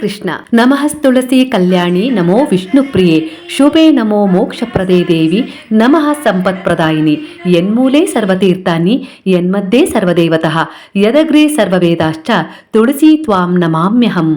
ಕೃಷ್ಣ ನಮಃ ತುಳಸಿ ಕಲ್ಯಾಣಿ ನಮೋ ವಿಷ್ಣು ಪ್ರಿಯೆ ಶುಭೆ ನಮೋ ಮೋಕ್ಷಪ್ರದೇ ದೇವಿ ನಮಃ ಸಂಪತ್ಪ್ರದಾಯಿನಿ ಯನ್ಮೂಲೆ ಸರ್ವತೀರ್ಥಾನಿ ಯನ್ಮಧ್ಯೆ ಸರ್ವದೇವತಃ ಯದಗ್ರೇ ಸರ್ವವೇದಾಶ್ಚ ತುಳಸಿ ತ್ವಾಂ ನಮಾಮ್ಯಹಂ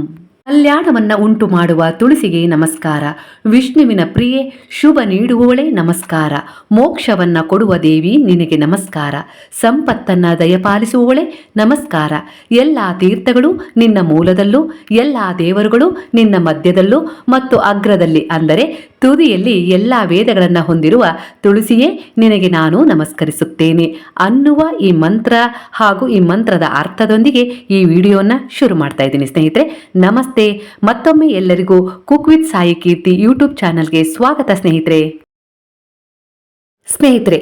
ಕಲ್ಯಾಣವನ್ನ ಉಂಟು ಮಾಡುವ ತುಳಸಿಗೆ ನಮಸ್ಕಾರ. ವಿಷ್ಣುವಿನ ಪ್ರಿಯೆ, ಶುಭ ನೀಡುವವಳೆ ನಮಸ್ಕಾರ. ಮೋಕ್ಷವನ್ನ ಕೊಡುವ ದೇವಿ ನಿನಗೆ ನಮಸ್ಕಾರ. ಸಂಪತ್ತನ್ನ ದಯಪಾಲಿಸುವವಳೆ ನಮಸ್ಕಾರ. ಎಲ್ಲ ತೀರ್ಥಗಳು ನಿನ್ನ ಮೂಲದಲ್ಲೂ, ಎಲ್ಲ ದೇವರುಗಳು ನಿನ್ನ ಮಧ್ಯದಲ್ಲೂ ಮತ್ತು ಅಗ್ರದಲ್ಲಿ ಅಂದರೆ ತುದಿಯಲ್ಲಿ ಎಲ್ಲ ವೇದಗಳನ್ನು ಹೊಂದಿರುವ ತುಳಸಿಯೇ, ನಿನಗೆ ನಾನು ನಮಸ್ಕರಿಸುತ್ತೇನೆ ಅನ್ನುವ ಈ ಮಂತ್ರ ಹಾಗೂ ಈ ಮಂತ್ರದ ಅರ್ಥದೊಂದಿಗೆ ಈ ವಿಡಿಯೋನ ಶುರು ಮಾಡ್ತಾ ಇದ್ದೀನಿ ಸ್ನೇಹಿತರೆ. ನಮಸ್ತೆ. ಮತ್ತೊಮ್ಮೆ ಎಲ್ಲರಿಗೂ cook with Sai Keerthi YouTube ಚಾನಲ್ಗೆ ಸ್ವಾಗತ ಸ್ನೇಹಿತರೆ. ಸ್ನೇಹಿತರೆ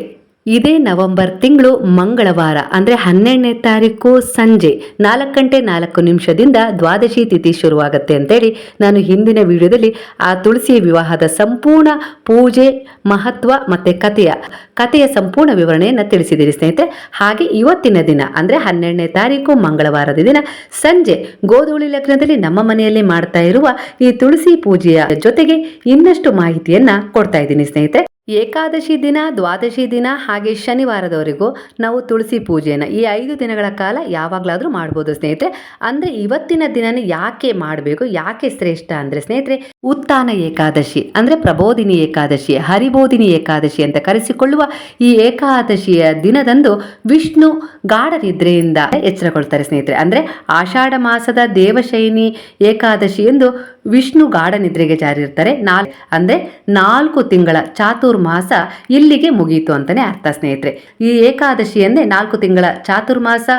ಇದೇ ನವೆಂಬರ್ ತಿಂಗಳು ಮಂಗಳವಾರ, ಅಂದರೆ ಹನ್ನೆರಡನೇ ತಾರೀಕು ಸಂಜೆ ನಾಲ್ಕು ಗಂಟೆ ನಾಲ್ಕು ನಿಮಿಷದಿಂದ ದ್ವಾದಶಿ ತಿಥಿ ಶುರುವಾಗುತ್ತೆ ಅಂತೇಳಿ ನಾನು ಹಿಂದಿನ ವಿಡಿಯೋದಲ್ಲಿ ಆ ತುಳಸಿ ವಿವಾಹದ ಸಂಪೂರ್ಣ ಪೂಜೆ, ಮಹತ್ವ ಮತ್ತು ಕಥೆಯ ಕಥೆಯ ಸಂಪೂರ್ಣ ವಿವರಣೆಯನ್ನು ತಿಳಿಸಿದ್ದೀನಿ ಸ್ನೇಹಿತರೆ. ಹಾಗೆ ಇವತ್ತಿನ ದಿನ, ಅಂದರೆ ಹನ್ನೆರಡನೇ ತಾರೀಕು ಮಂಗಳವಾರದ ದಿನ ಸಂಜೆ ಗೋಧೂಳಿ ಲಗ್ನದಲ್ಲಿ ನಮ್ಮ ಮನೆಯಲ್ಲಿ ಮಾಡ್ತಾ ಇರುವ ಈ ತುಳಸಿ ಪೂಜೆಯ ಜೊತೆಗೆ ಇನ್ನಷ್ಟು ಮಾಹಿತಿಯನ್ನು ಕೊಡ್ತಾ ಇದ್ದೀನಿ ಸ್ನೇಹಿತರೆ. ಏಕಾದಶಿ ದಿನ, ದ್ವಾದಶಿ ದಿನ ಹಾಗೆ ಶನಿವಾರದವರೆಗೂ ನಾವು ತುಳಸಿ ಪೂಜೆಯನ್ನು ಈ ಐದು ದಿನಗಳ ಕಾಲ ಯಾವಾಗಲಾದರೂ ಮಾಡ್ಬೋದು ಸ್ನೇಹಿತರೆ. ಅಂದರೆ ಇವತ್ತಿನ ದಿನನೇ ಯಾಕೆ ಮಾಡಬೇಕು, ಯಾಕೆ ಶ್ರೇಷ್ಠ ಅಂದರೆ ಸ್ನೇಹಿತರೆ ಉತ್ಥಾನ ಏಕಾದಶಿ ಅಂದರೆ ಪ್ರಬೋಧಿನಿ ಏಕಾದಶಿ, ಹರಿಬೋಧಿನಿ ಏಕಾದಶಿ ಅಂತ ಕರೆಸಿಕೊಳ್ಳುವ ಈ ಏಕಾದಶಿಯ ದಿನದಂದು ವಿಷ್ಣು ಗಾಢ ನಿದ್ರೆಯಿಂದ ಎಚ್ಚರಗೊಳ್ತಾರೆ ಸ್ನೇಹಿತರೆ. ಅಂದರೆ ಆಷಾಢ ಮಾಸದ ದೇವಶೈನಿ ಏಕಾದಶಿ ಎಂದು ವಿಷ್ಣು ಗಾಢ ನಿದ್ರೆಗೆ ಜಾರಿರ್ತಾರೆ. ನಾಲ್ ಅಂದರೆ ನಾಲ್ಕು ತಿಂಗಳ ಚಾತುರ್ಮಾಸ ಇಲ್ಲಿಗೆ ಮುಗಿಯಿತು ಅಂತಲೇ ಅರ್ಥ ಸ್ನೇಹಿತರೆ. ಈ ಏಕಾದಶಿ ಅಂದರೆ ನಾಲ್ಕು ತಿಂಗಳ ಚಾತುರ್ಮಾಸ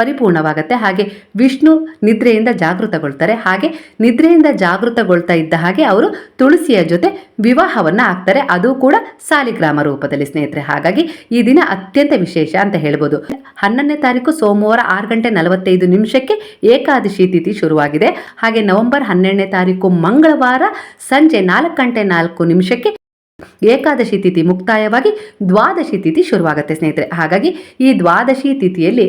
ಪರಿಪೂರ್ಣವಾಗುತ್ತೆ. ಹಾಗೆ ವಿಷ್ಣು ನಿದ್ರೆಯಿಂದ ಜಾಗೃತಗೊಳ್ತಾರೆ. ಹಾಗೆ ನಿದ್ರೆಯಿಂದ ಜಾಗೃತಗೊಳ್ತಾ ಇದ್ದ ಹಾಗೆ ಅವರು ತುಳಸಿಯ ಜೊತೆ ವಿವಾಹವನ್ನು ಆಗ್ತಾರೆ. ಅದು ಕೂಡ ಸಾಲಿಗ್ರಾಮ ರೂಪದಲ್ಲಿ ಸ್ನೇಹಿತರೆ. ಹಾಗಾಗಿ ಈ ದಿನ ಅತ್ಯಂತ ವಿಶೇಷ ಅಂತ ಹೇಳ್ಬೋದು. ಹನ್ನೊಂದನೇ ತಾರೀಕು ಸೋಮವಾರ ಆರು ಗಂಟೆ ನಲವತ್ತೈದು ನಿಮಿಷಕ್ಕೆ ಏಕಾದಶಿ ತಿಥಿ ಶುರುವಾಗಿದೆ. ಹಾಗೆ ನವೆಂಬರ್ ಹನ್ನೆರಡನೇ ತಾರೀಕು ಮಂಗಳವಾರ ಸಂಜೆ ನಾಲ್ಕು ಗಂಟೆ ನಾಲ್ಕು ನಿಮಿಷಕ್ಕೆ ಏಕಾದಶಿ ತಿಥಿ ಮುಕ್ತಾಯವಾಗಿ ದ್ವಾದಶಿ ತಿಥಿ ಶುರುವಾಗುತ್ತೆ ಸ್ನೇಹಿತರೆ. ಹಾಗಾಗಿ ಈ ದ್ವಾದಶಿ ತಿಥಿಯಲ್ಲಿ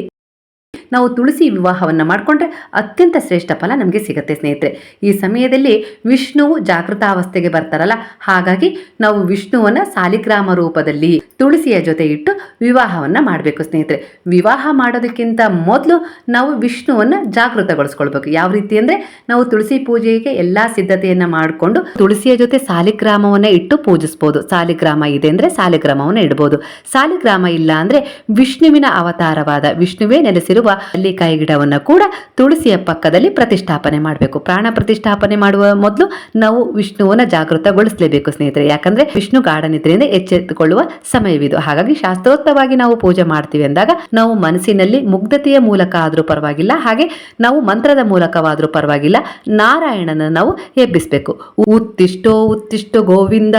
ನಾವು ತುಳಸಿ ವಿವಾಹವನ್ನು ಮಾಡಿಕೊಂಡ್ರೆ ಅತ್ಯಂತ ಶ್ರೇಷ್ಠ ಫಲ ನಮಗೆ ಸಿಗುತ್ತೆ ಸ್ನೇಹಿತರೆ. ಈ ಸಮಯದಲ್ಲಿ ವಿಷ್ಣುವು ಜಾಗೃತಾವಸ್ಥೆಗೆ ಬರ್ತಾರಲ್ಲ, ಹಾಗಾಗಿ ನಾವು ವಿಷ್ಣುವನ್ನ ಸಾಲಿಗ್ರಾಮ ರೂಪದಲ್ಲಿ ತುಳಸಿಯ ಜೊತೆ ಇಟ್ಟು ವಿವಾಹವನ್ನು ಮಾಡಬೇಕು ಸ್ನೇಹಿತರೆ. ವಿವಾಹ ಮಾಡೋದಕ್ಕಿಂತ ಮೊದಲು ನಾವು ವಿಷ್ಣುವನ್ನ ಜಾಗೃತಗೊಳಿಸ್ಕೊಳ್ಬೇಕು. ಯಾವ ರೀತಿ ಅಂದರೆ ನಾವು ತುಳಸಿ ಪೂಜೆಗೆ ಎಲ್ಲ ಸಿದ್ಧತೆಯನ್ನು ಮಾಡಿಕೊಂಡು ತುಳಸಿಯ ಜೊತೆ ಸಾಲಿಗ್ರಾಮವನ್ನು ಇಟ್ಟು ಪೂಜಿಸ್ಬೋದು. ಸಾಲಿಗ್ರಾಮ ಇದೆ ಅಂದರೆ ಸಾಲಿಗ್ರಾಮವನ್ನು ಇಡ್ಬೋದು. ಸಾಲಿಗ್ರಾಮ ಇಲ್ಲ ಅಂದರೆ ವಿಷ್ಣುವಿನ ಅವತಾರವಾದ ವಿಷ್ಣುವೇ ನೆಲೆಸಿರುವ ನೆಲ್ಲಿಕಾಯಿ ಗಿಡವನ್ನು ಕೂಡ ತುಳಸಿಯ ಪಕ್ಕದಲ್ಲಿ ಪ್ರತಿಷ್ಠಾಪನೆ ಮಾಡಬೇಕು. ಪ್ರಾಣ ಪ್ರತಿಷ್ಠಾಪನೆ ಮಾಡುವ ಮೊದಲು ನಾವು ವಿಷ್ಣುವನ್ನ ಜಾಗೃತಗೊಳಿಸಲೇಬೇಕು ಸ್ನೇಹಿತರೆ. ಯಾಕಂದ್ರೆ ವಿಷ್ಣು ಗಾರ್ಡನ್ ಇದ್ರಿಂದ ಎಚ್ಚೆತ್ತುಕೊಳ್ಳುವ ಸಮಯವಿದು. ಹಾಗಾಗಿ ಶಾಸ್ತ್ರೋಕ್ತವಾಗಿ ನಾವು ಪೂಜೆ ಮಾಡ್ತೀವಿ ಅಂದಾಗ ನಾವು ಮನಸ್ಸಿನಲ್ಲಿ ಮುಗ್ಧತೆಯ ಮೂಲಕ ಆದರೂ ಪರವಾಗಿಲ್ಲ, ಹಾಗೆ ನಾವು ಮಂತ್ರದ ಮೂಲಕವಾದರೂ ಪರವಾಗಿಲ್ಲ, ನಾರಾಯಣನ ನಾವು ಎಬ್ಬಿಸಬೇಕು. ಉತ್ತಿಷ್ಟೋ ಉತ್ತಿಷ್ಟೋ ಗೋವಿಂದ,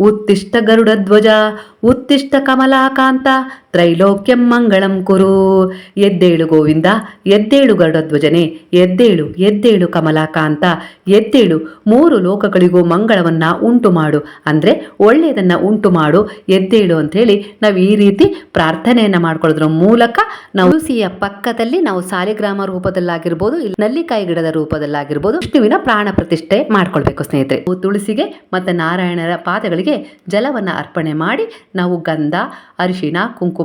ಉತ್ತಿಷ್ಟ ಗರುಡ ಧ್ವಜ, ಉತ್ತಿಷ್ಟ ಕಮಲಾಕಾಂತ ತ್ರೈಲೋಕ್ಯಂ ಮಂಗಳಂ ಕುರು. ಎದ್ದೇಳು ಗೋವಿಂದ, ಎದ್ದೇಳು ಗರುಡಧ್ವಜನೆ, ಎದ್ದೇಳು ಎದ್ದೇಳು ಕಮಲಾಕಾಂತ, ಎದ್ದೇಳು ಮೂರು ಲೋಕಗಳಿಗೂ ಮಂಗಳವನ್ನ ಉಂಟು ಮಾಡು. ಅಂದ್ರೆ ಒಳ್ಳೆಯದನ್ನ ಉಂಟು ಮಾಡು, ಎದ್ದೇಳು ಅಂತ ಹೇಳಿ ನಾವು ಈ ರೀತಿ ಪ್ರಾರ್ಥನೆಯನ್ನ ಮಾಡ್ಕೊಳ್ಳೋದ್ರ ಮೂಲಕ ನಾವು ತುಳಸಿಯ ಪಕ್ಕದಲ್ಲಿ ನಾವು ಸಾಲಿಗ್ರಾಮ ರೂಪದಲ್ಲಾಗಿರ್ಬೋದು, ಇಲ್ಲಿ ನಲ್ಲಿಕಾಯಿ ಗಿಡದ ರೂಪದಲ್ಲಾಗಿರ್ಬೋದು, ವಿಷ್ಣುವಿನ ಪ್ರಾಣ ಪ್ರತಿಷ್ಠೆ ಮಾಡ್ಕೊಳ್ಬೇಕು ಸ್ನೇಹಿತರೆ. ತುಳಸಿಗೆ ಮತ್ತೆ ನಾರಾಯಣರ ಪಾದಗಳಿಗೆ ಜಲವನ್ನ ಅರ್ಪಣೆ ಮಾಡಿ ನಾವು ಗಂಧ, ಅರಿಶಿಣ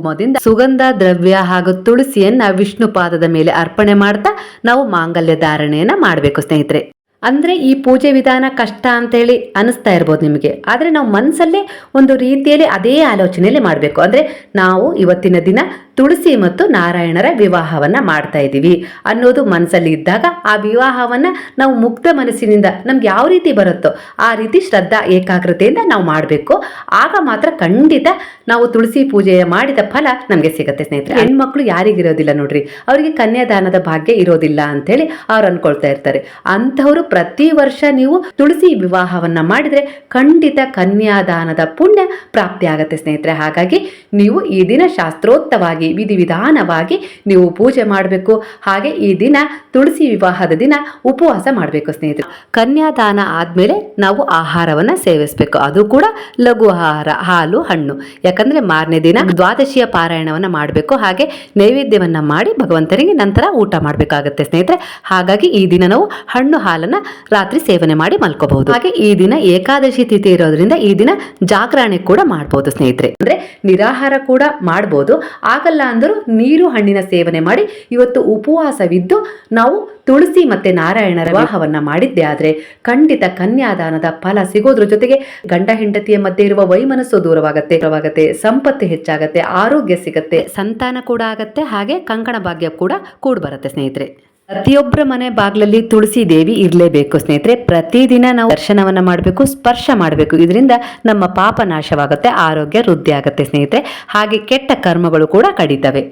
ಕುಂಕುಮದಿಂದ ಸುಗಂಧ, ದ್ರವ್ಯ ಹಾಗೂ ತುಳಸಿಯನ್ನ ವಿಷ್ಣು ಪಾದದ ಮೇಲೆ ಅರ್ಪಣೆ ಮಾಡ್ತಾ ನಾವು ಮಾಂಗಲ್ಯ ಧಾರಣೆಯನ್ನ ಮಾಡಬೇಕು ಸ್ನೇಹಿತರೆ. ಅಂದರೆ ಈ ಪೂಜೆ ವಿಧಾನ ಕಷ್ಟ ಅಂತೇಳಿ ಅನಿಸ್ತಾ ಇರ್ಬೋದು ನಿಮಗೆ. ಆದರೆ ನಾವು ಮನಸ್ಸಲ್ಲೇ ಒಂದು ರೀತಿಯಲ್ಲಿ ಅದೇ ಆಲೋಚನೆಯಲ್ಲಿ ಮಾಡಬೇಕು. ಅಂದರೆ ನಾವು ಇವತ್ತಿನ ದಿನ ತುಳಸಿ ಮತ್ತು ನಾರಾಯಣರ ವಿವಾಹವನ್ನು ಮಾಡ್ತಾ ಇದ್ದೀವಿ ಅನ್ನೋದು ಮನಸ್ಸಲ್ಲಿ ಇದ್ದಾಗ ಆ ವಿವಾಹವನ್ನು ನಾವು ಮುಕ್ತ ಮನಸ್ಸಿನಿಂದ ನಮ್ಗೆ ಯಾವ ರೀತಿ ಬರುತ್ತೋ ಆ ರೀತಿ ಶ್ರದ್ಧಾ ಏಕಾಗ್ರತೆಯಿಂದ ನಾವು ಮಾಡಬೇಕು. ಆಗ ಮಾತ್ರ ಖಂಡಿತ ನಾವು ತುಳಸಿ ಪೂಜೆಯ ಮಾಡಿದ ಫಲ ನಮಗೆ ಸಿಗುತ್ತೆ ಸ್ನೇಹಿತರೆ. ಹೆಣ್ಮಕ್ಳು ಯಾರಿಗಿರೋದಿಲ್ಲ ನೋಡ್ರಿ. ಅವರಿಗೆ ಕನ್ಯಾದಾನದ ಭಾಗ್ಯ ಇರೋದಿಲ್ಲ ಅಂತೇಳಿ ಅವ್ರು ಅನ್ಕೊಳ್ತಾ ಇರ್ತಾರೆ. ಅಂಥವ್ರು ಪ್ರತಿ ವರ್ಷ ನೀವು ತುಳಸಿ ವಿವಾಹವನ್ನ ಮಾಡಿದ್ರೆ ಖಂಡಿತ ಕನ್ಯಾದಾನದ ಪುಣ್ಯ ಪ್ರಾಪ್ತಿ ಆಗತ್ತೆ ಸ್ನೇಹಿತರೆ. ಹಾಗಾಗಿ ನೀವು ಈ ದಿನ ಶಾಸ್ತ್ರೋಕ್ತವಾಗಿ ವಿಧಿವಿಧಾನವಾಗಿ ನೀವು ಪೂಜೆ ಮಾಡಬೇಕು. ಹಾಗೆ ಈ ದಿನ ತುಳಸಿ ವಿವಾಹದ ದಿನ ಉಪವಾಸ ಮಾಡಬೇಕು ಸ್ನೇಹಿತರೆ. ಕನ್ಯಾದಾನ ಆದ್ಮೇಲೆ ನಾವು ಆಹಾರವನ್ನ ಸೇವಿಸಬೇಕು. ಅದು ಕೂಡ ಲಘು ಆಹಾರ, ಹಾಲು, ಹಣ್ಣು. ಯಾಕಂದ್ರೆ ಮಾರನೇ ದಿನ ದ್ವಾದಶಿಯ ಪಾರಾಯಣವನ್ನ ಮಾಡಬೇಕು. ಹಾಗೆ ನೈವೇದ್ಯವನ್ನ ಮಾಡಿ ಭಗವಂತನಿಗೆ ನಂತರ ಊಟ ಮಾಡಬೇಕಾಗತ್ತೆ ಸ್ನೇಹಿತರೆ. ಹಾಗಾಗಿ ಈ ದಿನ ನಾವು ಹಣ್ಣು ಹಾಲನ್ನ ರಾತ್ರಿ ಸೇವನೆ ಮಾಡಿ ಮಲ್ಕೋಬಹುದು. ಹಾಗೆ ಈ ದಿನ ಏಕಾದಶಿ ತಿಥಿ ಇರೋದ್ರಿಂದ ಈ ದಿನ ಜಾಗರಣೆ ಕೂಡ ಮಾಡಬಹುದು ಸ್ನೇಹಿತರೆ. ಅಂದ್ರೆ ನಿರಾಹಾರ ಕೂಡ ಮಾಡಬಹುದು ಆಗಲ್ಲ ಅಂದರೂ ನೀರು ಹಣ್ಣಿನ ಸೇವನೆ ಮಾಡಿ ಇವತ್ತು ಉಪವಾಸವಿದ್ದು ನಾವು ತುಳಸಿ ಮತ್ತೆ ನಾರಾಯಣರ ವಿವಾಹವನ್ನ ಮಾಡಿದ್ದೆ ಆದ್ರೆ ಖಂಡಿತ ಕನ್ಯಾದಾನದ ಫಲ ಸಿಗೋದ್ರ ಜೊತೆಗೆ ಗಂಡ ಹೆಂಡತಿಯ ಮಧ್ಯೆ ಇರುವ ವೈಮನಸ್ಸು ದೂರವಾಗತ್ತೆ ದೂರವಾಗತ್ತೆ ಸಂಪತ್ತು ಹೆಚ್ಚಾಗತ್ತೆ ಆರೋಗ್ಯ ಸಿಗತ್ತೆ. ಸಂತಾನ ಕೂಡ ಆಗತ್ತೆ ಹಾಗೆ ಕಂಕಣ ಭಾಗ್ಯ ಕೂಡ ಕೂಡ್ ಬರುತ್ತೆ ಸ್ನೇಹಿತರೆ. ಪ್ರತಿಯೊಬ್ಬರ ಮನೆ ಬಾಗಿಲಲ್ಲಿ ತುಳಸಿ ದೇವಿ ಇರಲೇಬೇಕು ಸ್ನೇಹಿತರೆ. ಪ್ರತಿದಿನ ನಾವು ದರ್ಶನವನ್ನ ಮಾಡಬೇಕು, ಸ್ಪರ್ಶ ಮಾಡಬೇಕು. ಇದರಿಂದ ನಮ್ಮ ಪಾಪ ನಾಶವಾಗುತ್ತೆ, ಆರೋಗ್ಯ ವೃದ್ಧಿ ಆಗುತ್ತೆ ಸ್ನೇಹಿತರೆ. ಹಾಗೆ ಕೆಟ್ಟ ಕರ್ಮಗಳು ಕೂಡ ಕಡಿತವೆ.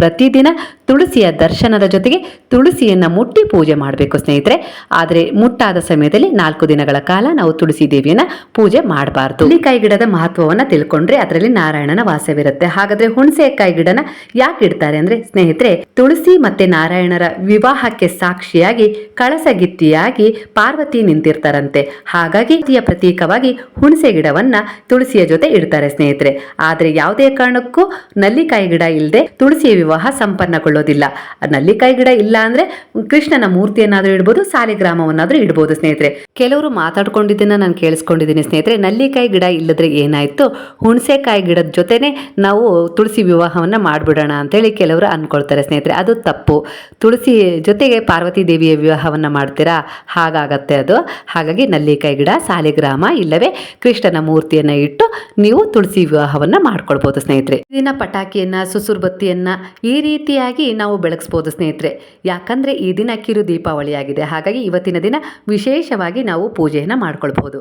ಪ್ರತಿದಿನ ತುಳಸಿಯ ದರ್ಶನದ ಜೊತೆಗೆ ತುಳಸಿಯನ್ನ ಮುಟ್ಟಿ ಪೂಜೆ ಮಾಡಬೇಕು ಸ್ನೇಹಿತರೆ. ಆದರೆ ಮುಟ್ಟಾದ ಸಮಯದಲ್ಲಿ ನಾಲ್ಕು ದಿನಗಳ ಕಾಲ ನಾವು ತುಳಸಿ ದೇವಿಯನ್ನ ಪೂಜೆ ಮಾಡಬಾರ್ದು. ಹುಣಸೆಕಾಯಿ ಗಿಡದ ಮಹತ್ವವನ್ನ ತಿಳ್ಕೊಂಡ್ರೆ ಅದರಲ್ಲಿ ನಾರಾಯಣನ ವಾಸವಿರುತ್ತೆ. ಹಾಗಾದ್ರೆ ಹುಣಸೆಕಾಯಿ ಗಿಡನ ಯಾಕೆ ಇಡ್ತಾರೆ ಅಂದ್ರೆ ಸ್ನೇಹಿತರೆ, ತುಳಸಿ ಮತ್ತೆ ನಾರಾಯಣರ ವಿವಾಹಕ್ಕೆ ಸಾಕ್ಷಿಯಾಗಿ, ಕಳಸಗಿತ್ತಿಯಾಗಿ ಪಾರ್ವತಿ ನಿಂತಿರ್ತಾರಂತೆ. ಹಾಗಾಗಿ ಪ್ರತೀಕವಾಗಿ ಹುಣಸೆ ಗಿಡವನ್ನ ತುಳಸಿಯ ಜೊತೆ ಇಡ್ತಾರೆ ಸ್ನೇಹಿತರೆ. ಆದರೆ ಯಾವುದೇ ಕಾರಣಕ್ಕೂ ನಲ್ಲಿಕಾಯಿ ಗಿಡ ಇಲ್ಲದೆ ತುಳಸಿಯ ವಿವಾಹ ಸಂಪನ್ನಗೊಳ್ಳೋದಿಲ್ಲ. ನಲ್ಲಿಕಾಯಿ ಗಿಡ ಇಲ್ಲ ಅಂದ್ರೆ ಕೃಷ್ಣನ ಮೂರ್ತಿಯನ್ನಾದ್ರೂ ಇಡ್ಬೋದು ಸಾಲಿಗ್ರಾಮವನ್ನಾದ್ರೂ ಇಡ್ಬೋದು ಸ್ನೇಹಿತರೆ. ಕೆಲವರು ಮಾತಾಡ್ಕೊಂಡಿದ್ದನ್ನ ನಾನು ಕೇಳಿಸ್ಕೊಂಡಿದ್ದೀನಿ ಸ್ನೇಹಿತರೆ. ನಲ್ಲಿಕಾಯಿ ಗಿಡ ಇಲ್ಲದ್ರೆ ಏನಾಯ್ತು? ಹುಣಸೆಕಾಯಿ ಗಿಡದ ಜೊತೆನೆ ನಾವು ತುಳಸಿ ವಿವಾಹವನ್ನ ಮಾಡಿಬಿಡೋಣ ಅಂತೇಳಿ ಕೆಲವರು ಅನ್ಕೊಳ್ತಾರೆ ಸ್ನೇಹಿತರೆ. ಅದು ತಪ್ಪು. ತುಳಸಿ ಜೊತೆಗೆ ಪಾರ್ವತಿ ದೇವಿಯ ವಿವಾಹವನ್ನ ಮಾಡ್ತೀರಾ? ಹಾಗಾಗತ್ತೆ ಅದು. ಹಾಗಾಗಿ ನಲ್ಲಿಕಾಯಿ ಗಿಡ ಸಾಲಿಗ್ರಾಮ ಇಲ್ಲವೇ ಕೃಷ್ಣನ ಮೂರ್ತಿಯನ್ನ ಇಟ್ಟು ನೀವು ತುಳಸಿ ವಿವಾಹವನ್ನ ಮಾಡ್ಕೊಳ್ಬಹುದು ಸ್ನೇಹಿತರೆ. ದಿನ ಪಟಾಕಿಯನ್ನ, ಸುಸುರು ಬತ್ತಿಯನ್ನ ಈ ರೀತಿಯಾಗಿ ನಾವು ಬೆಳಗಿಸ್ಬೋದು, ಸ್ನೇಹಿತರೆ. ಯಾಕಂದರೆ ಈ ದಿನ ಕಿರು ದೀಪಾವಳಿಯಾಗಿದೆ. ಹಾಗಾಗಿ ಇವತ್ತಿನ ದಿನ ವಿಶೇಷವಾಗಿ ನಾವು ಪೂಜೆಯನ್ನು ಮಾಡ್ಕೊಳ್ಬಹುದು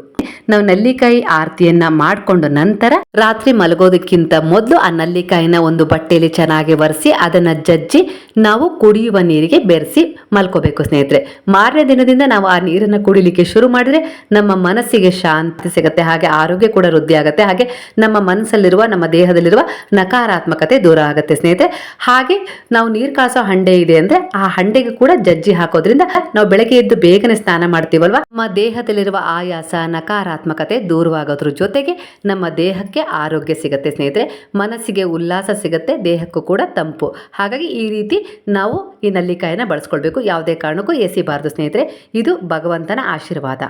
ನಾವು ನಲ್ಲಿಕಾಯಿ ಆರತಿಯನ್ನ ಮಾಡಿಕೊಂಡು ನಂತರ ರಾತ್ರಿ ಮಲಗೋದಕ್ಕಿಂತ ಮೊದಲು ಆ ನಲ್ಲಿಕಾಯಿನ ಒಂದು ಬಟ್ಟೆಯಲ್ಲಿ ಚೆನ್ನಾಗಿ ಒರೆಸಿ ಅದನ್ನು ಜಜ್ಜಿ ನಾವು ಕುಡಿಯುವ ನೀರಿಗೆ ಬೆರೆಸಿ ಮಲ್ಕೋಬೇಕು, ಸ್ನೇಹಿತರೆ. ಮಾರನೇ ದಿನದಿಂದ ನಾವು ಆ ನೀರನ್ನು ಕುಡಿಲಿಕ್ಕೆ ಶುರು ಮಾಡಿದ್ರೆ ನಮ್ಮ ಮನಸ್ಸಿಗೆ ಶಾಂತಿ ಸಿಗುತ್ತೆ, ಹಾಗೆ ಆರೋಗ್ಯ ಕೂಡ ವೃದ್ಧಿ ಆಗುತ್ತೆ ಹಾಗೆ ನಮ್ಮ ಮನಸ್ಸಲ್ಲಿರುವ, ನಮ್ಮ ದೇಹದಲ್ಲಿರುವ ನಕಾರಾತ್ಮಕತೆ ದೂರ ಆಗುತ್ತೆ, ಸ್ನೇಹಿತರೆ. ಹಾಗೆ ನಾವು ನೀರು ಕಾಸೋ ಹಂಡೆ ಇದೆ ಅಂದ್ರೆ ಆ ಹಂಡೆಗೆ ಕೂಡ ಜಜ್ಜಿ ಹಾಕೋದ್ರಿಂದ ನಾವು ಬೆಳಗ್ಗೆ ಎದ್ದು ಬೇಗನೆ ಸ್ನಾನ ಮಾಡ್ತೀವಲ್ವಾ? ನಮ್ಮ ದೇಹದಲ್ಲಿರುವ ಆಯಾಸ, ನಕಾರಾತ್ಮಕತೆ ದೂರವಾಗೋದ್ರ ಜೊತೆಗೆ ನಮ್ಮ ದೇಹಕ್ಕೆ ಆರೋಗ್ಯ ಸಿಗುತ್ತೆ ಸ್ನೇಹಿತರೆ. ಮನಸ್ಸಿಗೆ ಉಲ್ಲಾಸ ಸಿಗುತ್ತೆ, ದೇಹಕ್ಕೂ ಕೂಡ ತಂಪು. ಹಾಗಾಗಿ ಈ ರೀತಿ ನಾವು ಈ ನಲ್ಲಿಕಾಯಿನ ಬಳಸ್ಕೊಳ್ಬೇಕು. ಯಾವುದೇ ಕಾರಣಕ್ಕೂ ಎಸಿಬಾರದು ಸ್ನೇಹಿತರೆ. ಇದು ಭಗವಂತನ ಆಶೀರ್ವಾದ.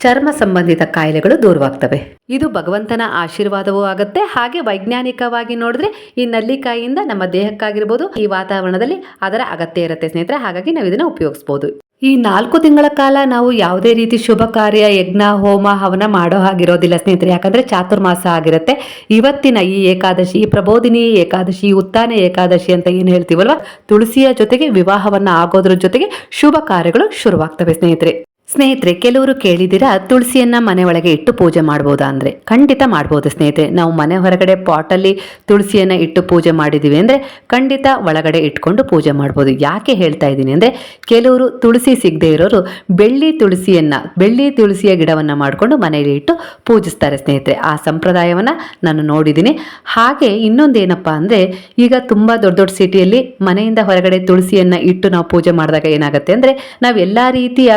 ಚರ್ಮ ಸಂಬಂಧಿತ ಕಾಯಿಲೆಗಳು ದೂರವಾಗ್ತವೆ. ಇದು ಭಗವಂತನ ಆಶೀರ್ವಾದವೂ ಆಗುತ್ತೆ. ಹಾಗೆ ವೈಜ್ಞಾನಿಕವಾಗಿ ನೋಡಿದ್ರೆ ಈ ನಲ್ಲಿಕಾಯಿಯಿಂದ ನಮ್ಮ ದೇಹಕ್ಕಾಗಿರ್ಬೋದು, ಈ ವಾತಾವರಣದಲ್ಲಿ ಅದರ ಅಗತ್ಯ ಇರುತ್ತೆ ಸ್ನೇಹಿತರೆ. ಹಾಗಾಗಿ ನಾವು ಇದನ್ನ ಉಪಯೋಗಿಸಬಹುದು ಈ ನಾಲ್ಕು ತಿಂಗಳ ಕಾಲ ನಾವು ಯಾವುದೇ ರೀತಿ ಶುಭ ಕಾರ್ಯ, ಯಜ್ಞ, ಹೋಮ, ಹವನ ಮಾಡೋ ಹಾಗಿರೋದಿಲ್ಲ ಸ್ನೇಹಿತರೆ. ಯಾಕಂದ್ರೆ ಚಾತುರ್ಮಾಸ ಆಗಿರುತ್ತೆ. ಇವತ್ತಿನ ಈ ಏಕಾದಶಿ, ಈ ಪ್ರಬೋಧಿನಿ ಏಕಾದಶಿ ಉತ್ತಾನ ಏಕಾದಶಿ ಅಂತ ಏನು ಹೇಳ್ತೀವಲ್ವಾ? ತುಳಸಿಯ ಜೊತೆಗೆ, ವಿವಾಹವನ್ನ ಆಗೋದ್ರ ಜೊತೆಗೆ ಶುಭ ಕಾರ್ಯಗಳು ಶುರುವಾಗ್ತವೆ ಸ್ನೇಹಿತರೆ. ಸ್ನೇಹಿತರೆ, ಕೆಲವರು ಕೇಳಿದಿರಾ ತುಳಸಿಯನ್ನ ಮನೆ ಒಳಗೆ ಇಟ್ಟು ಪೂಜೆ ಮಾಡ್ಬೋದಾ ಅಂದ್ರೆ? ಖಂಡಿತ ಮಾಡ್ಬೋದು ಸ್ನೇಹಿತರೆ. ನಾವು ಮನೆ ಹೊರಗಡೆ ಪಾಟಲ್ಲಿ ತುಳಸಿಯನ್ನ ಇಟ್ಟು ಪೂಜೆ ಮಾಡಿದೀವಿ ಅಂದ್ರೆ ಖಂಡಿತ ಒಳಗಡೆ ಇಟ್ಕೊಂಡು ಪೂಜೆ ಮಾಡ್ಬೋದು. ಯಾಕೆ ಹೇಳ್ತಾ ಇದ್ದೀನಿ ಅಂದ್ರೆ, ಕೆಲವರು ತುಳಸಿ ಸಿಗದೆ ಇರೋರು ಬೆಳ್ಳಿ ತುಳಸಿಯನ್ನ, ಬೆಳ್ಳಿ ತುಳಸಿಯ ಗಿಡವನ್ನ ಮಾಡಿಕೊಂಡು ಮನೆಯಲ್ಲಿ ಇಟ್ಟು ಪೂಜಿಸ್ತಾರೆ ಸ್ನೇಹಿತರೆ. ಆ ಸಂಪ್ರದಾಯವನ್ನ ನಾನು ನೋಡಿದ್ದೀನಿ. ಹಾಗೆ ಇನ್ನೊಂದೇನಪ್ಪ ಅಂದ್ರೆ, ಈಗ ತುಂಬಾ ದೊಡ್ಡ ದೊಡ್ಡ ಸಿಟಿಯಲ್ಲಿ ಮನೆಯಿಂದ ಹೊರಗಡೆ ತುಳಸಿಯನ್ನ ಇಟ್ಟು ನಾವು ಪೂಜೆ ಮಾಡಿದಾಗ ಏನಾಗುತ್ತೆ ಅಂದ್ರೆ, ನಾವು ರೀತಿಯ ರೀತಿಯ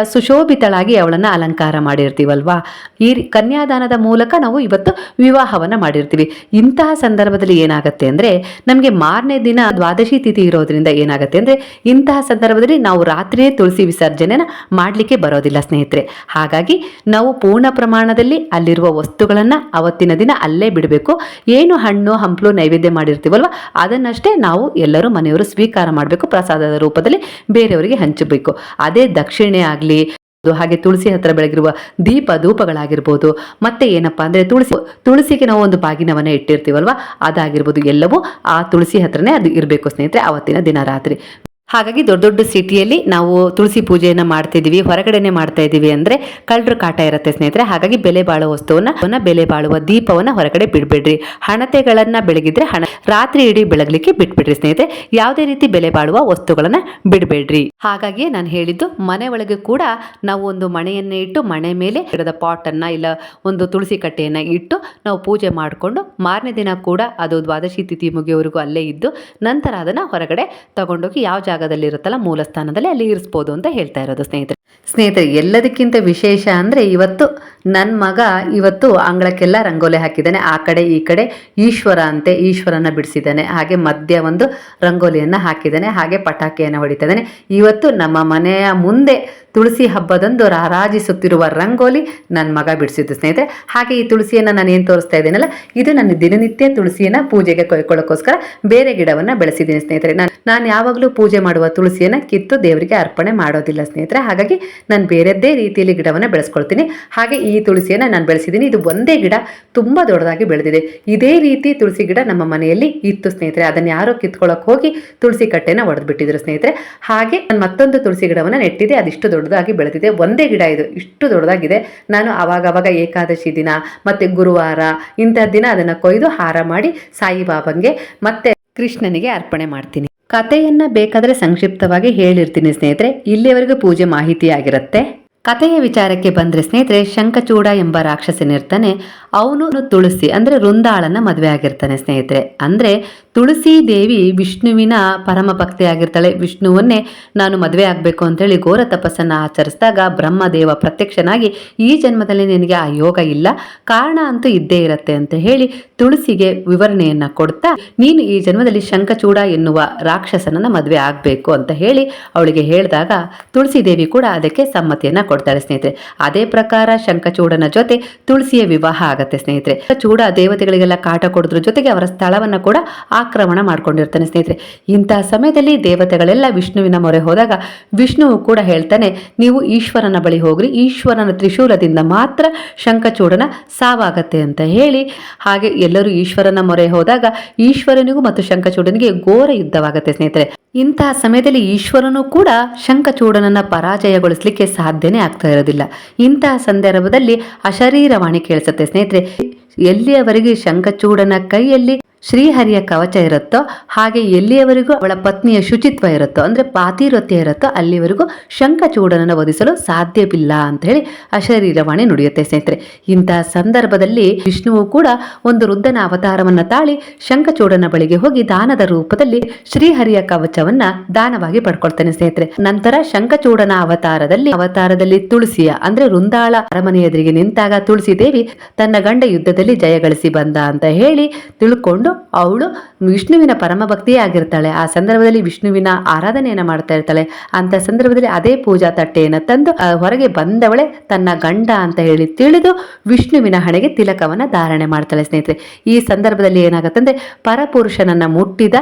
ಸುಶೋಭಿತಳಾಗಿ ಅವಳನ್ನು ಅಲಂಕಾರ ಮಾಡಿರ್ತೀವಲ್ವಾ? ಈ ಕನ್ಯಾದಾನದ ಮೂಲಕ ನಾವು ಇವತ್ತು ವಿವಾಹವನ್ನು ಮಾಡಿರ್ತೀವಿ. ಇಂತಹ ಸಂದರ್ಭದಲ್ಲಿ ಏನಾಗುತ್ತೆ ಅಂದರೆ, ನಮಗೆ ಮಾರನೇ ದಿನ ದ್ವಾದಶಿ ತಿಥಿ ಇರೋದ್ರಿಂದ ಏನಾಗುತ್ತೆ ಅಂದರೆ, ಇಂತಹ ಸಂದರ್ಭದಲ್ಲಿ ನಾವು ರಾತ್ರಿಯೇ ತುಳಸಿ ವಿಸರ್ಜನೆನ ಮಾಡಲಿಕ್ಕೆ ಬರೋದಿಲ್ಲ ಸ್ನೇಹಿತರೆ. ಹಾಗಾಗಿ ನಾವು ಪೂರ್ಣ ಪ್ರಮಾಣದಲ್ಲಿ ಅಲ್ಲಿರುವ ವಸ್ತುಗಳನ್ನು ಅವತ್ತಿನ ದಿನ ಅಲ್ಲೇ ಬಿಡಬೇಕು. ಏನು ಹಣ್ಣು, ಹಂಪಲು ನೈವೇದ್ಯ ಮಾಡಿರ್ತೀವಲ್ವ, ಅದನ್ನಷ್ಟೇ ನಾವು ಎಲ್ಲರೂ ಮನೆಯವರು ಸ್ವೀಕಾರ ಮಾಡಬೇಕು, ಪ್ರಸಾದದ ರೂಪದಲ್ಲಿ ಬೇರೆಯವರಿಗೆ ಹಂಚಬೇಕು. ಅದೇ ದಕ್ಷಿಣೆ ಆಗಲಿ ಹಾಗೆ ತುಳಸಿ ಹತ್ರ ಬೆಳಗಿರುವ ದೀಪ ಧೂಪಗಳಾಗಿರ್ಬೋದು. ಮತ್ತೆ ಏನಪ್ಪಾ ಅಂದ್ರೆ ತುಳಸಿ, ತುಳಸಿಗೆ ನಾವು ಒಂದು ಬಾಗಿನವನ್ನ ಇಟ್ಟಿರ್ತೀವಲ್ವಾ? ಅದಾಗಿರ್ಬೋದು ಎಲ್ಲವೂ ಆ ತುಳಸಿ ಹತ್ರನೇ ಅದು ಇರಬೇಕು ಸ್ನೇಹಿತರೆ, ಅವತ್ತಿನ ದಿನ ರಾತ್ರಿ. ಹಾಗಾಗಿ ದೊಡ್ಡ ದೊಡ್ಡ ಸಿಟಿಯಲ್ಲಿ ನಾವು ತುಳಸಿ ಪೂಜೆಯನ್ನ ಮಾಡ್ತಿದೀವಿ ಹೊರಗಡೆನೆ ಮಾಡ್ತಾ ಇದೀವಿ ಅಂದ್ರೆ ಕಳ್ಳರು ಕಾಟ ಇರುತ್ತೆ ಸ್ನೇಹಿತರೆ. ಹಾಗಾಗಿ ಬೆಲೆ ಬಾಳುವ ವಸ್ತುವನ್ನ ಬೆಲೆ ಬಾಳುವ ದೀಪವನ್ನ ಹೊರಗಡೆ ಬಿಡ್ಬೇಡ್ರಿ. ಹಣತೆಗಳನ್ನ ಬೆಳಗಿದ್ರೆ ಹಣ, ರಾತ್ರಿ ಇಡೀ ಬೆಳಗ್ಲಿಕ್ಕೆ ಬಿಟ್ಬಿಡ್ರಿ ಸ್ನೇಹಿತರೆ. ಯಾವುದೇ ರೀತಿ ಬೆಲೆ ಬಾಳುವ ವಸ್ತುಗಳನ್ನ ಬಿಡ್ಬೇಡ್ರಿ. ಹಾಗಾಗಿ ನಾನು ಹೇಳಿದ್ದು, ಮನೆ ಒಳಗೆ ಕೂಡ ನಾವು ಒಂದು ಮಣೆಯನ್ನ ಇಟ್ಟು, ಮಣೆ ಮೇಲೆ ಗಿಡದ ಪಾಟ್ ಅನ್ನ ಇಲ್ಲ ಒಂದು ತುಳಸಿ ಕಟ್ಟೆಯನ್ನ ಇಟ್ಟು ನಾವು ಪೂಜೆ ಮಾಡಿಕೊಂಡು, ಮಾರನೇ ದಿನ ಕೂಡ ಅದು ದ್ವಾದಶಿ ತಿಥಿ ಮುಗಿಯೋವರೆಗೂ ಅಲ್ಲೇ ಇದ್ದು, ನಂತರ ಅದನ್ನ ಹೊರಗಡೆ ತಗೊಂಡೋಗಿ ಯಾವ ಜಾಗದಲ್ಲಿ ಇರುತ್ತಲ್ಲ ಮೂಲ ಸ್ಥಾನದಲ್ಲಿ ಅಲ್ಲಿ ಇರಿಸ್ಬೋದು ಅಂತ ಹೇಳ್ತಾ ಇರೋದು ಸ್ನೇಹಿತರೆ. ಸ್ನೇಹಿತರೆ, ಎಲ್ಲದಕ್ಕಿಂತ ವಿಶೇಷ ಅಂದ್ರೆ ಇವತ್ತು ನನ್ನ ಮಗ ಇವತ್ತು ಅಂಗಳಕ್ಕೆಲ್ಲ ರಂಗೋಲಿ ಹಾಕಿದ್ದಾನೆ. ಆ ಕಡೆ, ಈ ಕಡೆ ಈಶ್ವರ ಅಂತೆ ಈಶ್ವರನ ಬಿಡಿಸಿದ್ದಾನೆ. ಹಾಗೆ ಮಧ್ಯ ಒಂದು ರಂಗೋಲಿಯನ್ನು ಹಾಕಿದ್ದಾನೆ. ಹಾಗೆ ಪಟಾಕಿಯನ್ನು ಹೊಡಿತಿದ್ದಾನೆ. ಇವತ್ತು ನಮ್ಮ ಮನೆಯ ಮುಂದೆ ತುಳಸಿ ಹಬ್ಬದಂದು ರಾರಾಜಿಸುತ್ತಿರುವ ರಂಗೋಲಿ ನನ್ನ ಮಗ ಬಿಡಿಸಿದ್ದು ಸ್ನೇಹಿತರೆ. ಹಾಗೆ ಈ ತುಳಸಿಯನ್ನು ನಾನು ಏನು ತೋರಿಸ್ತಾ ಇದ್ದೀನಲ್ಲ, ಇದು ನನ್ನ ದಿನನಿತ್ಯ ತುಳಸಿಯನ್ನು ಪೂಜೆಗೆ ಕೊಯ್ಕೊಳ್ಳೋಕ್ಕೋಸ್ಕರ ಬೇರೆ ಗಿಡವನ್ನು ಬೆಳೆಸಿದ್ದೀನಿ ಸ್ನೇಹಿತರೆ. ನಾನು ನಾನು ಯಾವಾಗಲೂ ಪೂಜೆ ಮಾಡುವ ತುಳಸಿಯನ್ನು ಕಿತ್ತು ದೇವರಿಗೆ ಅರ್ಪಣೆ ಮಾಡೋದಿಲ್ಲ ಸ್ನೇಹಿತರೆ. ಹಾಗಾಗಿ ನಾನು ಬೇರೆದ್ದೇ ರೀತಿಯಲ್ಲಿ ಗಿಡವನ್ನು ಬೆಳೆಸ್ಕೊಳ್ತೀನಿ. ಹಾಗೆ ಈ ತುಳಸಿಯನ್ನು ನಾನು ಬೆಳೆಸಿದ್ದೀನಿ ಇದು ಒಂದೇ ಗಿಡ ತುಂಬ ದೊಡ್ಡದಾಗಿ ಬೆಳೆದಿದೆ. ಇದೇ ರೀತಿ ತುಳಸಿ ಗಿಡ ನಮ್ಮ ಮನೆಯಲ್ಲಿ ಇತ್ತು ಸ್ನೇಹಿತರೆ. ಅದನ್ನು ಯಾರೋ ಕಿತ್ಕೊಳ್ಳೋಕೆ ಹೋಗಿ ತುಳಸಿ ಕಟ್ಟೆನ ಒಡೆದು ಬಿಟ್ಟಿದ್ರು ಸ್ನೇಹಿತರೆ. ಹಾಗೆ ನಾನು ಮತ್ತೊಂದು ತುಳಸಿ ಗಿಡವನ್ನು ನೆಟ್ಟಿದೆ. ಅದಿಷ್ಟು ದೊಡ್ಡದಾಗಿ ಬೆಳೆದಿದೆ. ಒಂದೇ ಗಿಡ ಇದು. ಇಷ್ಟು ದೊಡ್ಡದಾಗಿದೆ. ನಾನು ಅವಾಗವಾಗ ಏಕಾದಶಿ ದಿನ ಮತ್ತು ಗುರುವಾರ ಇಂಥ ದಿನ ಅದನ್ನು ಕೊಯ್ದು ಹಾರ ಮಾಡಿ ಸಾಯಿಬಾಬಂಗೆ ಮತ್ತೆ ಕೃಷ್ಣನಿಗೆ ಅರ್ಪಣೆ ಮಾಡ್ತೀನಿ. ಕಥೆಯನ್ನ ಬೇಕಾದರೆ ಸಂಕ್ಷಿಪ್ತವಾಗಿ ಹೇಳಿರ್ತೀನಿ ಸ್ನೇಹಿತರೆ. ಇಲ್ಲಿಯವರೆಗೂ ಪೂಜೆ ಮಾಹಿತಿ ಆಗಿರುತ್ತೆ ಕಥೆಯ ವಿಚಾರಕ್ಕೆ ಬಂದ್ರೆ ಸ್ನೇಹಿತರೆ, ಶಂಖಚೂಡ ಎಂಬ ರಾಕ್ಷಸನಿರ್ತಾನೆ ಅವನು ತುಳಸಿ, ಅಂದ್ರೆ ವೃಂದಾಳನ್ನ ಮದುವೆ ಆಗಿರ್ತಾನೆ ಸ್ನೇಹಿತರೆ. ಅಂದ್ರೆ ತುಳಸಿ ದೇವಿ ವಿಷ್ಣುವಿನ ಪರಮ ಭಕ್ತಿ ಆಗಿರ್ತಾಳೆ ವಿಷ್ಣುವನ್ನೇ ನಾನು ಮದುವೆ ಆಗಬೇಕು ಅಂತೇಳಿ ಘೋರ ತಪಸ್ಸನ್ನು ಆಚರಿಸಿದಾಗ ಬ್ರಹ್ಮದೇವ ಪ್ರತ್ಯಕ್ಷನಾಗಿ, ಈ ಜನ್ಮದಲ್ಲಿ ನಿನಗೆ ಆ ಯೋಗ ಇಲ್ಲ. ಕಾರಣ ಅಂತೂ ಇದ್ದೇ ಇರತ್ತೆ ಅಂತ ಹೇಳಿ ತುಳಸಿಗೆ ವಿವರಣೆಯನ್ನ ಕೊಡ್ತಾ, ನೀನು ಈ ಜನ್ಮದಲ್ಲಿ ಶಂಖಚೂಡ ಎನ್ನುವ ರಾಕ್ಷಸನನ್ನ ಮದುವೆ ಆಗಬೇಕು ಅಂತ ಹೇಳಿ ಅವಳಿಗೆ ಹೇಳಿದಾಗ ತುಳಸಿ ದೇವಿ ಕೂಡ ಅದಕ್ಕೆ ಸಮ್ಮತಿಯನ್ನ ಕೊಡ್ತಾಳೆ ಸ್ನೇಹಿತರೆ. ಅದೇ ಪ್ರಕಾರ ಶಂಖಚೂಡನ ಜೊತೆ ತುಳಸಿಯ ವಿವಾಹ ಆಗತ್ತೆ. ಸ್ನೇಹಿತರೆ. ಚೂಡ ದೇವತೆಗಳಿಗೆಲ್ಲ ಕಾಟ ಕೊಡೋದ್ರ ಜೊತೆಗೆ ಅವರ ಸ್ಥಳವನ್ನ ಕೂಡ ಆಕ್ರಮಣ ಮಾಡ್ಕೊಂಡಿರ್ತಾನೆ ಸ್ನೇಹಿತರೆ. ಇಂತಹ ಸಮಯದಲ್ಲಿ ದೇವತೆಗಳೆಲ್ಲ ವಿಷ್ಣುವಿನ ಮೊರೆ ಹೋದಾಗ ವಿಷ್ಣುವು ಕೂಡ ಹೇಳ್ತಾನೆ, ನೀವು ಈಶ್ವರನ ಬಳಿ ಹೋಗ್ರಿ, ಈಶ್ವರನ ತ್ರಿಶೂಲದಿಂದ ಮಾತ್ರ ಶಂಖಚೂಡನ ಸಾವಾಗತ್ತೆ ಅಂತ ಹೇಳಿ. ಹಾಗೆ ಎಲ್ಲರೂ ಈಶ್ವರನ ಮೊರೆ ಹೋದಾಗ ಈಶ್ವರನಿಗೂ ಮತ್ತು ಶಂಖಚೂಡನಿಗೆ ಘೋರ ಯುದ್ಧವಾಗತ್ತೆ ಸ್ನೇಹಿತರೆ. ಇಂತಹ ಸಮಯದಲ್ಲಿ ಈಶ್ವರನು ಕೂಡ ಶಂಖಚೂಡನನ್ನ ಪರಾಜಯಗೊಳಿಸಲಿಕ್ಕೆ ಸಾಧ್ಯನೇ ಆಗ್ತಾ ಇರೋದಿಲ್ಲ. ಇಂತಹ ಸಂದರ್ಭದಲ್ಲಿ ಅಶರೀರವಾಣಿ ಕೇಳಿಸುತ್ತೆ ಸ್ನೇಹಿತರೆ. ಎಲ್ಲಿಯವರೆಗೆ ಶಂಖಚೂಡನ ಕೈಯಲ್ಲಿ ಶ್ರೀಹರಿಯ ಕವಚ ಇರುತ್ತೋ, ಹಾಗೆ ಎಲ್ಲಿಯವರೆಗೂ ಅವಳ ಪತ್ನಿಯ ಶುಚಿತ್ವ ಇರುತ್ತೋ, ಅಂದ್ರೆ ಪಾತಿರತ್ಯ ಇರುತ್ತೋ, ಅಲ್ಲಿವರೆಗೂ ಶಂಖಚೂಡನನ್ನು ವಧಿಸಲು ಸಾಧ್ಯವಿಲ್ಲ ಅಂತ ಹೇಳಿ ಅಶರೀರವಾಣಿ ನುಡಿಯುತ್ತೆ ಸ್ನೇಹಿತರೆ. ಇಂತಹ ಸಂದರ್ಭದಲ್ಲಿ ವಿಷ್ಣುವು ಕೂಡ ಒಂದು ವೃದ್ಧನ ಅವತಾರವನ್ನ ತಾಳಿ ಶಂಖಚೂಡನ ಬಳಿಗೆ ಹೋಗಿ ದಾನದ ರೂಪದಲ್ಲಿ ಶ್ರೀಹರಿಯ ಕವಚವನ್ನ ದಾನವಾಗಿ ಪಡ್ಕೊಳ್ತಾನೆ ಸ್ನೇಹಿತರೆ. ನಂತರ ಶಂಖಚೂಡನ ಅವತಾರದಲ್ಲಿ ಅವತಾರದಲ್ಲಿ ತುಳಸಿಯ, ಅಂದ್ರೆ ವೃಂದಾಳ ಅರಮನೆ ಎದುರಿಗೆ ನಿಂತಾಗ ತುಳಸಿ ದೇವಿ ತನ್ನ ಗಂಡ ಯುದ್ಧದಲ್ಲಿ ಜಯಗಳಿಸಿ ಬಂದ ಅಂತ ಹೇಳಿ ತಿಳ್ಕೊಂಡು ಅವಳು ವಿಷ್ಣುವಿನ ಪರಮ ಭಕ್ತಿಯೇ ಆಗಿರ್ತಾಳೆ. ಆ ಸಂದರ್ಭದಲ್ಲಿ ವಿಷ್ಣುವಿನ ಆರಾಧನೆಯನ್ನು ಮಾಡ್ತಾ ಇರ್ತಾಳೆ. ಅಂತ ಸಂದರ್ಭದಲ್ಲಿ ಅದೇ ಪೂಜಾ ತಟ್ಟೆಯನ್ನು ತಂದು ಹೊರಗೆ ಬಂದವಳೆ ತನ್ನ ಗಂಡ ಅಂತ ಹೇಳಿ ತಿಳಿದು ವಿಷ್ಣುವಿನ ಹಣೆಗೆ ತಿಲಕವನ್ನ ಧಾರಣೆ ಮಾಡ್ತಾಳೆ ಸ್ನೇಹಿತರೆ. ಈ ಸಂದರ್ಭದಲ್ಲಿ ಏನಾಗುತ್ತೆ ಅಂದ್ರೆ ಪರಪುರುಷನನ್ನ ಮುಟ್ಟಿದ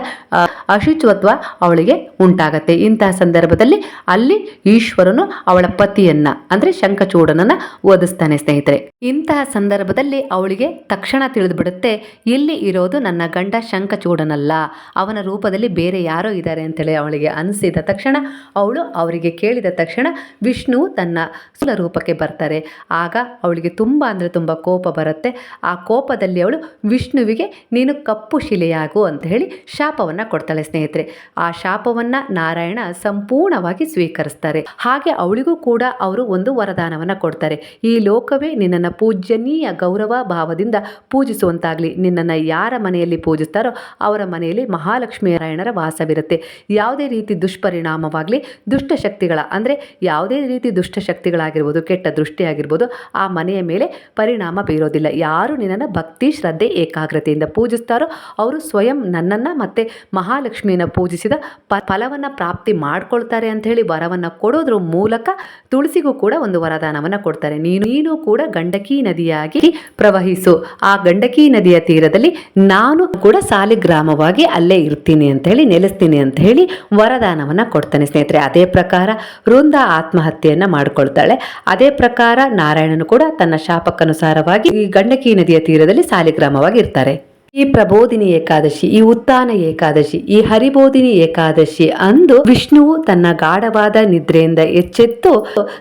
ಅಶುಚಿತ್ವ ಅವಳಿಗೆ ಉಂಟಾಗತ್ತೆ. ಇಂತಹ ಸಂದರ್ಭದಲ್ಲಿ ಅಲ್ಲಿ ಈಶ್ವರನು ಅವಳ ಪತಿಯನ್ನ, ಅಂದ್ರೆ ಶಂಖಚೂಡನನ್ನ ಓದಿಸ್ತಾನೆ ಸ್ನೇಹಿತರೆ. ಇಂತಹ ಸಂದರ್ಭದಲ್ಲಿ ಅವಳಿಗೆ ತಕ್ಷಣ ತಿಳಿದು ಬಿಡುತ್ತೆ, ಇಲ್ಲಿ ಇರೋದು ನನ್ನ ಗಂಡ ಶಂಖಚೂಡನಲ್ಲ, ಅವನ ರೂಪದಲ್ಲಿ ಬೇರೆ ಯಾರೋ ಇದ್ದಾರೆ ಅಂತೇಳಿ ಅವಳಿಗೆ ಅನಿಸಿದ ತಕ್ಷಣ, ಅವಳು ಅವರಿಗೆ ಕೇಳಿದ ತಕ್ಷಣ ವಿಷ್ಣು ತನ್ನ ಸುಲ ರೂಪಕ್ಕೆ ಬರ್ತಾರೆ. ಆಗ ಅವಳಿಗೆ ತುಂಬ ಅಂದರೆ ತುಂಬ ಕೋಪ ಬರುತ್ತೆ. ಆ ಕೋಪದಲ್ಲಿ ಅವಳು, ವಿಷ್ಣುವಿಗೆ, ನೀನು ಕಪ್ಪು ಶಿಲೆಯಾಗು ಅಂತ ಹೇಳಿ ಶಾಪವನ್ನು ಕೊಡ್ತಾಳೆ ಸ್ನೇಹಿತರೆ. ಆ ಶಾಪವನ್ನು ನಾರಾಯಣ ಸಂಪೂರ್ಣವಾಗಿ ಸ್ವೀಕರಿಸ್ತಾರೆ. ಹಾಗೆ ಅವಳಿಗೂ ಕೂಡ ಅವರು ಒಂದು ವರದಾನವನ್ನು ಕೊಡ್ತಾರೆ. ಈ ಲೋಕವೇ ನಿನ್ನನ್ನು ಪೂಜ್ಯನೀಯ ಗೌರವ ಭಾವದಿಂದ ಪೂಜಿಸುವಂತಾಗಲಿ. ನಿನ್ನನ್ನು ಯಾರ ಮನೆಯಲ್ಲಿ ಪೂಜಿಸ್ತಾರೋ ಅವರ ಮನೆಯಲ್ಲಿ ಮಹಾಲಕ್ಷ್ಮೀ ನಾರಾಯಣರ ವಾಸವಿರುತ್ತೆ. ಯಾವುದೇ ರೀತಿ ದುಷ್ಪರಿಣಾಮವಾಗಲಿ ದುಷ್ಟಶಕ್ತಿಗಳ ಅಂದರೆ ಯಾವುದೇ ರೀತಿ ದುಷ್ಟಶಕ್ತಿಗಳಾಗಿರ್ಬೋದು ಕೆಟ್ಟ ದೃಷ್ಟಿ ಆಗಿರ್ಬೋದು ಆ ಮನೆಯ ಮೇಲೆ ಪರಿಣಾಮ ಬೀರೋದಿಲ್ಲ. ಯಾರು ನಿನ್ನನ್ನು ಭಕ್ತಿ, ಶ್ರದ್ಧೆ, ಏಕಾಗ್ರತೆಯಿಂದ ಪೂಜಿಸ್ತಾರೋ ಅವರು ಸ್ವಯಂ ನನ್ನನ್ನು ಮತ್ತು ಮಹಾಲಕ್ಷ್ಮಿಯನ್ನು ಪೂಜಿಸಿದ ಪ, ಫಲವನ್ನು ಪ್ರಾಪ್ತಿ ಮಾಡ್ಕೊಳ್ತಾರೆ ಅಂತ ಹೇಳಿ ವರವನ್ನು ಕೊಡೋದ್ರ ಮೂಲಕ ತುಳಸಿಗೂ ಕೂಡ ಒಂದು ವರದಾನವನ್ನು ಕೊಡ್ತಾರೆ. ನೀನು ನೀನು ಕೂಡ ಗಂಡಕಿ ನದಿಯಾಗಿ ಪ್ರವಹಿಸು. ಆ ಗಂಡಕಿ ನದಿಯ ತೀರದಲ್ಲಿ ನಾನು ಕೂಡ ಸಾಲಿಗ್ರಾಮವಾಗಿ ಅಲ್ಲೇ ಇರ್ತೀನಿ ಅಂತ ಹೇಳಿ, ನೆಲೆಸ್ತೀನಿ ಅಂತ ಹೇಳಿ ವರದಾನವನ್ನ ಕೊಡ್ತಾನೆ ಸ್ನೇಹಿತರೆ. ಅದೇ ಪ್ರಕಾರ ವೃಂದ ಆತ್ಮಹತ್ಯೆಯನ್ನ ಮಾಡಿಕೊಳ್ತಾಳೆ. ಅದೇ ಪ್ರಕಾರ ನಾರಾಯಣನು ಕೂಡ ತನ್ನ ಶಾಪಕ್ಕನುಸಾರವಾಗಿ ಈ ಗಂಡಕಿ ನದಿಯ ತೀರದಲ್ಲಿ ಸಾಲಿಗ್ರಾಮವಾಗಿ ಇರ್ತಾರೆ ಈ ಪ್ರಬೋಧಿನಿ ಏಕಾದಶಿ ಈ ಉತ್ಥಾನ ಏಕಾದಶಿ ಈ ಹರಿಬೋಧಿನಿ ಏಕಾದಶಿ ಅಂದು ವಿಷ್ಣುವು ತನ್ನ ಗಾಢವಾದ ನಿದ್ರೆಯಿಂದ ಎಚ್ಚೆತ್ತು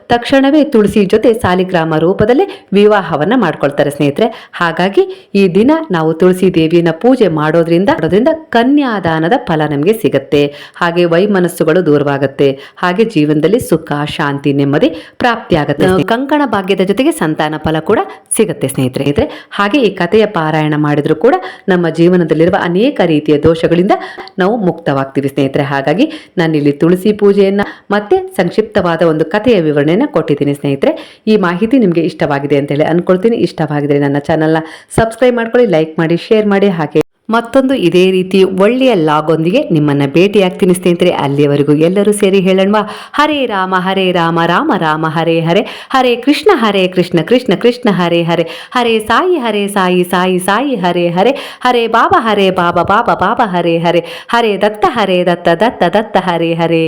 ತಕ್ಷಣವೇ ತುಳಸಿ ಜೊತೆ ಸಾಲಿಗ್ರಾಮ ರೂಪದಲ್ಲಿ ವಿವಾಹವನ್ನ ಮಾಡ್ಕೊಳ್ತಾರೆ ಸ್ನೇಹಿತರೆ. ಹಾಗಾಗಿ ಈ ದಿನ ನಾವು ತುಳಸಿ ದೇವಿಯನ್ನ ಪೂಜೆ ಮಾಡೋದ್ರಿಂದ ಮಾಡೋದ್ರಿಂದ ಕನ್ಯಾದಾನದ ಫಲ ನಮಗೆ ಸಿಗತ್ತೆ. ಹಾಗೆ ವೈಮನಸ್ಸುಗಳು ದೂರವಾಗುತ್ತೆ. ಹಾಗೆ ಜೀವನದಲ್ಲಿ ಸುಖ ಶಾಂತಿ ನೆಮ್ಮದಿ ಪ್ರಾಪ್ತಿಯಾಗುತ್ತೆ. ಕಂಕಣ ಭಾಗ್ಯದ ಜೊತೆಗೆ ಸಂತಾನ ಫಲ ಕೂಡ ಸಿಗುತ್ತೆ ಸ್ನೇಹಿತರೆ. ಇದ್ರೆ ಹಾಗೆ ಈ ಕಥೆಯ ಪಾರಾಯಣ ಮಾಡಿದ್ರು ಕೂಡ ನಮ್ಮ ಜೀವನದಲ್ಲಿರುವ ಅನೇಕ ರೀತಿಯ ದೋಷಗಳಿಂದ ನಾವು ಮುಕ್ತವಾಗ್ತೀವಿ, ಸ್ನೇಹಿತರೆ. ಹಾಗಾಗಿ ನಾನಿಲ್ಲಿ ತುಳಸಿ ಪೂಜೆಯನ್ನು ಮತ್ತೆ ಸಂಕ್ಷಿಪ್ತವಾದ ಒಂದು ಕಥೆಯ ವಿವರಣೆಯನ್ನು ಕೊಟ್ಟಿದ್ದೀನಿ, ಸ್ನೇಹಿತರೆ. ಈ ಮಾಹಿತಿ ನಿಮಗೆ ಇಷ್ಟವಾಗಿದೆ ಅಂತೇಳಿ ಅಂದ್ಕೊಳ್ತೀನಿ ಇಷ್ಟವಾಗಿದ್ರೆ ನನ್ನ ಚಾನಲ್ನ ಸಬ್ಸ್ಕ್ರೈಬ್ ಮಾಡ್ಕೊಳ್ಳಿ ಲೈಕ್ ಮಾಡಿ ಶೇರ್ ಮಾಡಿ, ಹಾಗೆ ಮತ್ತೊಂದು ಇದೇ ರೀತಿ ಒಳ್ಳೆಯ ಲಾಗೊಂದಿಗೆ ನಿಮ್ಮನ್ನ ಭೇಟಿಯಾಗ್ತೀನಿ ಸ್ನೇಹಿತರೆ, ಅಲ್ಲಿಯವರೆಗೂ ಎಲ್ಲರೂ ಸೇರಿ ಹೇಳೋಣ ಹರೇ ರಾಮ ಹರೇ ರಾಮ ರಾಮ ರಾಮ, ಹರೇ ಹರೇ ಹರೇ ಕೃಷ್ಣ ಹರೇ ಕೃಷ್ಣ ಕೃಷ್ಣ ಕೃಷ್ಣ, ಹರೇ ಹರೇ ಹರೇ ಸಾಯಿ ಹರೇ ಸಾಯಿ ಸಾಯಿ ಸಾಯಿ, ಹರೇ ಹರೇ ಹರೇ ಬಾಬಾ ಹರೇ ಬಾಬಾ ಬಾಬಾ ಬಾಬಾ, ಹರೇ ಹರೇ ಹರೇ ದತ್ತ ಹರೇ ದತ್ತ ದತ್ತ ದತ್ತ, ಹರೇ ಹರೇ.